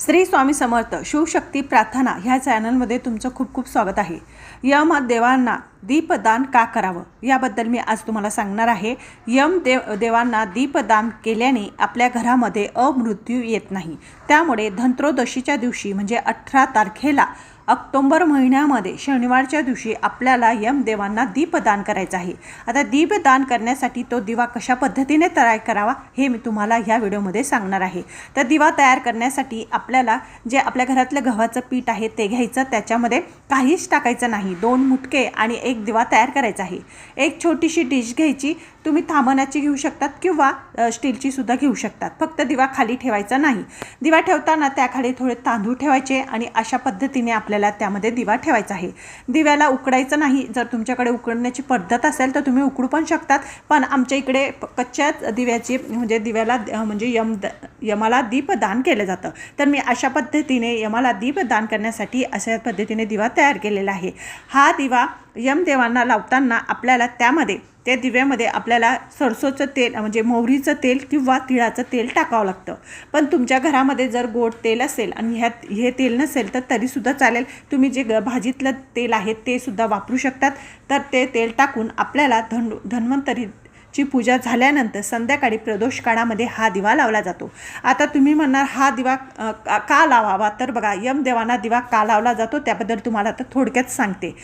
श्री स्वामी समर्थ शिवशक्ती प्रार्थना ह्या चॅनलमध्ये तुमचं खूप खूप स्वागत आहे. यम देवांना दीपदान का करावं? याबद्दल मी आज तुम्हाला सांगणार आहे. यम देव देवांना दीपदान केल्याने आपल्या घरामध्ये अमृत्यू येत नाही. त्यामुळे धनत्रयोदशीच्या दिवशी म्हणजे अठरा तारखेला ऑक्टोंबर महिन्यामध्ये शनिवारच्या दिवशी आपल्याला यमदेवांना दीपदान करायचं आहे. आता दीपदान करण्यासाठी तो दिवा कशा पद्धतीने तयार करावा हे मी तुम्हाला ह्या व्हिडिओमध्ये सांगणार आहे. तर दिवा तयार करण्यासाठी आपल्याला जे आपल्या घरातलं गव्हाचं पीठ आहे ते घ्यायचं त्याच्यामध्ये काहीच टाकायचं नाही. दोन मुटके आणि एक दिवा तयार करायचा आहे. एक छोटीशी डिश घ्यायची तुम्ही थांबण्याची घेऊ शकतात किंवा स्टीलची सुद्धा घेऊ शकतात. फक्त दिवा खाली ठेवायचा नाही. दिवा ठेवताना त्याखाली थोडे तांदूळ ठेवायचे आणि अशा पद्धतीने आपल्याला त्यामध्ये दिवा ठेवायचा आहे. दिव्याला उकडायचं नाही. जर तुमच्याकडे उकडण्याची पद्धत असेल तर तुम्ही उकडू पण शकतात. पण आमच्या इकडे प- कच्च्याच दिव्याची म्हणजे दिव्याला म्हणजे यम द यमाला दीपदान केलं जातं. तर मी अशा पद्धतीने यमाला दीपदान करण्यासाठी अशा पद्धतीने दिवा तयार केलेला आहे. हा दिवा यमदेवांना लावताना आपल्याला त्यामध्ये त्या दिव्यामध्ये आपल्याला सरसोचं तेल म्हणजे मोहरीचं तेल किंवा तिळाचं तेल टाकावं लागतं. पण तुमच्या घरामध्ये जर गोड तेल असेल आणि ह्यात हे तेल नसेल तर तरीसुद्धा चालेल. तुम्ही जे ग भाजीतलं तेल आहे ते सुद्धा वापरू शकतात. तर ते तेल टाकून आपल्याला धन धन्वंतरी ची पूजा झाल्यानंतर संध्याकाळी प्रदोष काळामध्ये हा दिवा लावला जातो. आता तुम्ही म्हणणार हा दिवा का- का लावावा? तर बघा यमदेवांना दिवा का लावला जातो त्याबद्दल तुम्हाला आता थोडक्यात सांगते.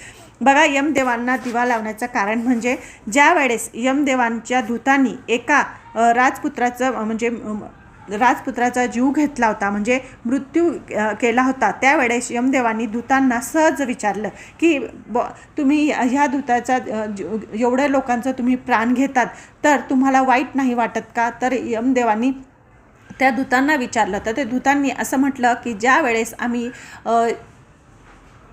बघा यमदेवांना दिवा लावण्याचं कारण म्हणजे ज्या वेळेस यमदेवांच्या धूतांनी एका राजपुत्राचं म्हणजे राजपुत्राचा जीव घेतला होता म्हणजे मृत्यू केला होता. त्यावेळेस यमदेवांनी दूतांना सहज विचारलं की ब तुम्ही ह्या दूताचा एवढ्या लोकांचं तुम्ही प्राण घेतात तर तुम्हाला वाईट नाही वाटत का? तर यमदेवांनी त्या दूतांना विचारलं. तर ते दूतांनी असं म्हटलं की ज्या वेळेस आम्ही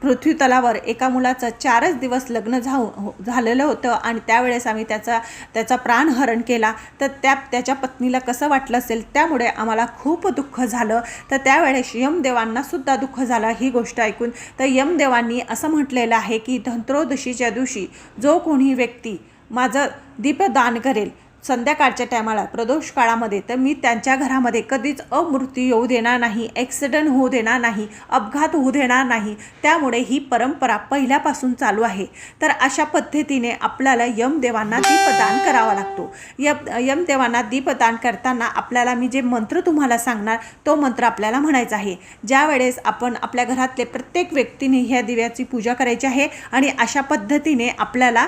पृथ्वीतलावर एका मुलाचं चारच दिवस लग्न झाऊ हो- झालेलं होतं आणि त्यावेळेस आम्ही त्याचा त्याचा प्राणहरण केला. तर त्या त्याच्या पत्नीला कसं वाटलं असेल त्यामुळे आम्हाला खूप दुःख झालं. तर त्यावेळेस यमदेवांनासुद्धा दुःख झालं ही गोष्ट ऐकून. तर यमदेवांनी असं म्हटलेलं आहे की धंत्रोदशीच्या दिवशी जो कोणी व्यक्ती माझं दीपदान करेल संध्याकाळच्या टायमाला प्रदोष काळामध्ये तर मी त्यांच्या घरामध्ये कधीच अमृत्यू येऊ देणार नाही ॲक्सिडंट होऊ देणार नाही अपघात होऊ देणार नाही त्यामुळे ही परंपरा पहिल्यापासून चालू आहे. तर अशा पद्धतीने आपल्याला यमदेवांना दीपदान करावा लागतो. यम यमदेवांना दीपदान करताना आपल्याला मी जे मंत्र तुम्हाला सांगणार तो मंत्र आपल्याला म्हणायचा आहे. ज्या वेळेस आपण आपल्या घरातले प्रत्येक व्यक्तीने ह्या दिव्याची पूजा करायची आहे आणि अशा पद्धतीने आपल्याला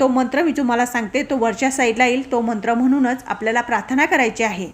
तो मंत्र मी तुम्हाला सांगते तो वरच्या साईडला येईल तो मंत्र म्हणूनच आपल्याला प्रार्थना करायची आहे.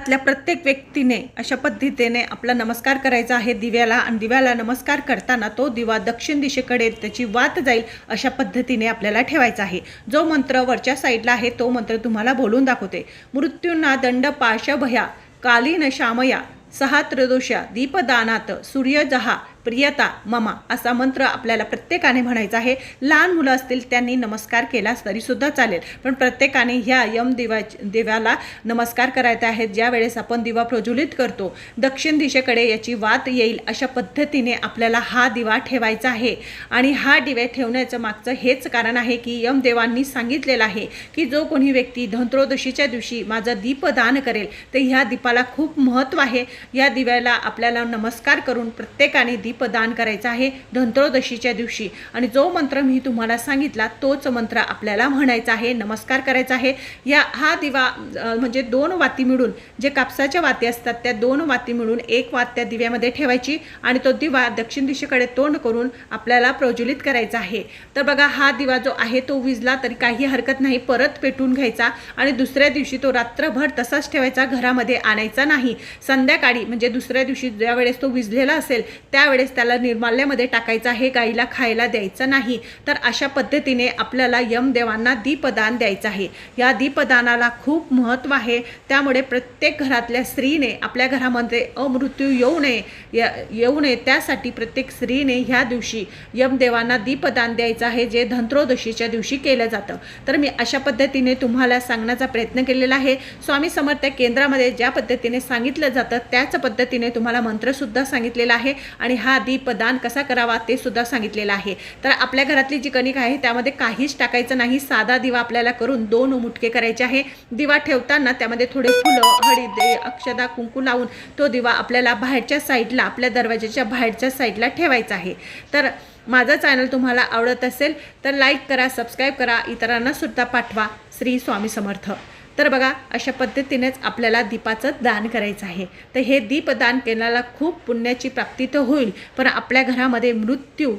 आपल्या प्रत्येक व्यक्तीने अशा पद्धतीने आपला नमस्कार करायचा आहे दिव्याला आणि दिव्याला नमस्कार करताना तो दिवा दक्षिण दिशेकडे त्याची वात जाईल अशा पद्धतीने आपल्याला ठेवायचा आहे. जो मंत्र वरच्या साईडला आहे तो मंत्र तुम्हाला बोलून दाखवते. मृत्यूंना दंड पाशभया कालीन शामया सहा त्रयोदशा दीपदानात सूर्यजहा प्रियता ममा असा मंत्र आपल्याला प्रत्येकाने म्हणायचा आहे. लहान मुलं असतील त्यांनी नमस्कार केलास तरीसुद्धा चालेल. पण प्रत्येकाने ह्या यम दिवा दिव्याला नमस्कार करायचा आहे ज्या वेळेस आपण दिवा प्रज्वलित करतो दक्षिण दिशेकडे याची वात येईल अशा पद्धतीने आपल्याला हा दिवा ठेवायचा आहे. आणि हा दिवे ठेवण्याचं मागचं हेच कारण आहे की यमदेवांनी सांगितलेलं आहे की जो कोणी व्यक्ती धनत्रयोदशीच्या दिवशी माझं दीपदान करेल तर ह्या दीपाला खूप महत्त्व आहे. या दिव्याला आपल्याला नमस्कार करून प्रत्येकाने दीप दीपदान करायचा आहे धनत्रयोदशीच्या दिवशी. आणि जो मंत्र मी तुम्हाला सांगितला तोच मंत्र आपल्याला म्हणायचा आहे नमस्कार करायचा आहे. या हा दिवा म्हणजे दोन वाती मिळून जे कापसाच्या वाती असतात त्या दोन वाती मिळून एक वात त्या दिव्यामध्ये ठेवायची आणि तो दिवा दक्षिण दिशेकडे तोंड करून आपल्याला प्रज्वलित करायचा आहे. तर बघा हा दिवा जो आहे तो विजला तरी काही हरकत नाही परत पेटून घ्यायचा आणि दुसऱ्या दिवशी तो रात्रभर तसाच ठेवायचा घरामध्ये आणायचा नाही. संध्याकाळी म्हणजे दुसऱ्या दिवशी ज्यावेळेस तो विजलेला असेल त्यावेळेस त्याला निर्माल्यामध्ये टाकायचा आहे गाईला खायला द्यायचं नाही. तर अशा पद्धतीने आपल्याला यमदेवांना दीपदान द्यायचं आहे. या दीपदानाला खूप महत्त्व आहे. त्यामुळे प्रत्येक घरातल्या स्त्रीने आपल्या घरामध्ये अमृत्यू येऊ नये या- येऊ नये. त्यासाठी प्रत्येक स्त्रीने ह्या दिवशी यमदेवांना दीपदान द्यायचं आहे जे धनत्रोदशीच्या दिवशी केलं जातं. तर मी अशा पद्धतीने तुम्हाला सांगण्याचा प्रयत्न केलेला आहे. स्वामी समर्थ केंद्रामध्ये ज्या पद्धतीने सांगितलं जातं त्याच पद्धतीने तुम्हाला मंत्रसुद्धा सांगितलेला आहे. आणि हा हा दीपदान कसा करावा ते सुद्धा सांगितलेलं आहे. तर आपल्या घरातली जी कणिक आहे त्यामध्ये काहीच टाकायचं नाही. साधा दिवा आपल्याला करून दोन मुटके करायचे आहे. दिवा ठेवताना त्यामध्ये थोडे फुलं हळद अक्षदा कुंकू लावून तो दिवा आपल्याला बाहेरच्या साईडला आपल्या दरवाजाच्या बाहेरच्या साईडला ठेवायचा आहे. तर माझं चॅनल तुम्हाला आवडत असेल तर लाईक करा सबस्क्राईब करा इतरांना सुद्धा पाठवा. श्री स्वामी समर्थ. तर बघा अशा पद्धतीनेच आपल्याला दीपाचं दान करायचं आहे. तर हे दीपदान केल्याला खूप पुण्याची प्राप्ती तर होईल पण आपल्या घरामध्ये मृत्यू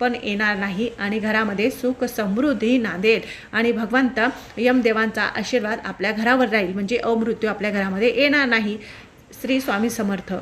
पण येणार नाही आणि घरामध्ये सुख समृद्धी नांदेल आणि भगवंत यमदेवांचा आशीर्वाद आपल्या घरावर राहील म्हणजे अमृत्यू आपल्या घरामध्ये येणार नाही. श्री स्वामी समर्थ.